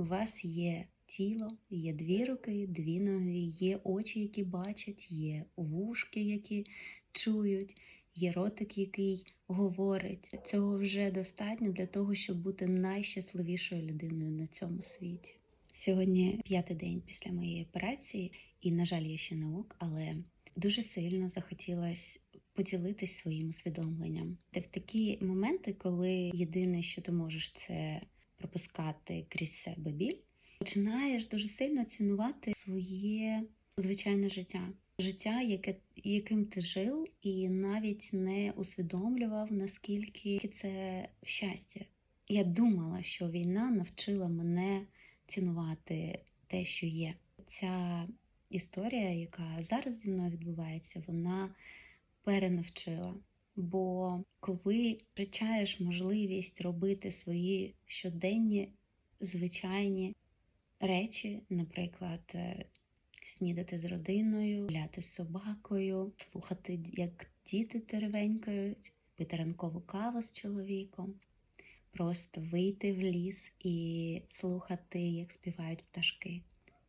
У вас є тіло, є дві руки, дві ноги, є очі, які бачать, є вушки, які чують, є ротик, який говорить. Цього вже достатньо для того, щоб бути найщасливішою людиною на цьому світі. Сьогодні п'ятий день після моєї операції, і, на жаль, я ще не ок, але дуже сильно захотілося поділитись своїм усвідомленням. Та в такі моменти, коли єдине, що ти можеш, це пропускати крізь себе біль, починаєш дуже сильно цінувати своє звичайне життя. Життя, яке, яким ти жив, і навіть не усвідомлював, наскільки це щастя. Я думала, що війна навчила мене цінувати те, що є. Ця історія, яка зараз зі мною відбувається, вона перенавчила. Бо коли втрачаєш можливість робити свої щоденні звичайні речі, наприклад, е, снідати з родиною, гуляти з собакою, слухати, як діти теревенькають, пити ранкову каву з чоловіком, просто вийти в ліс і слухати, як співають пташки.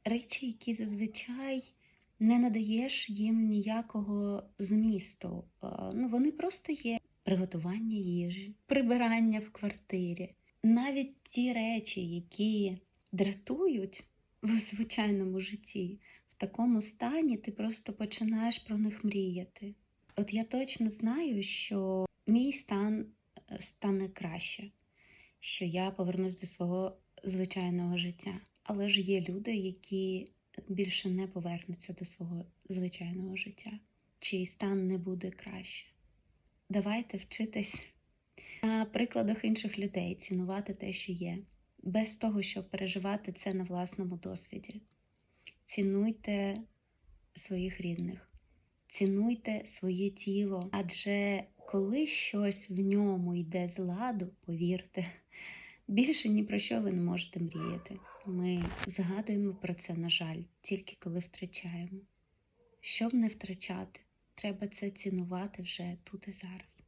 Речі, які зазвичай не надаєш їм ніякого змісту. Е, Ну, вони просто є приготування їжі, прибирання в квартирі. Навіть ті речі, які дратують в звичайному житті, в такому стані ти просто починаєш про них мріяти. От я точно знаю, що мій стан е, стане краще, що я повернусь до свого звичайного життя. Але ж є люди, які більше не повернуться до свого звичайного життя, чий стан не буде краще. Давайте вчитись на прикладах інших людей, цінувати те, що є, без того, щоб переживати це на власному досвіді. Цінуйте своїх рідних, цінуйте своє тіло, адже коли щось в ньому йде з ладу, повірте, більше ні про що ви не можете мріяти. Ми згадуємо про це, на жаль, тільки коли втрачаємо. Щоб не втрачати, треба це цінувати вже тут і зараз.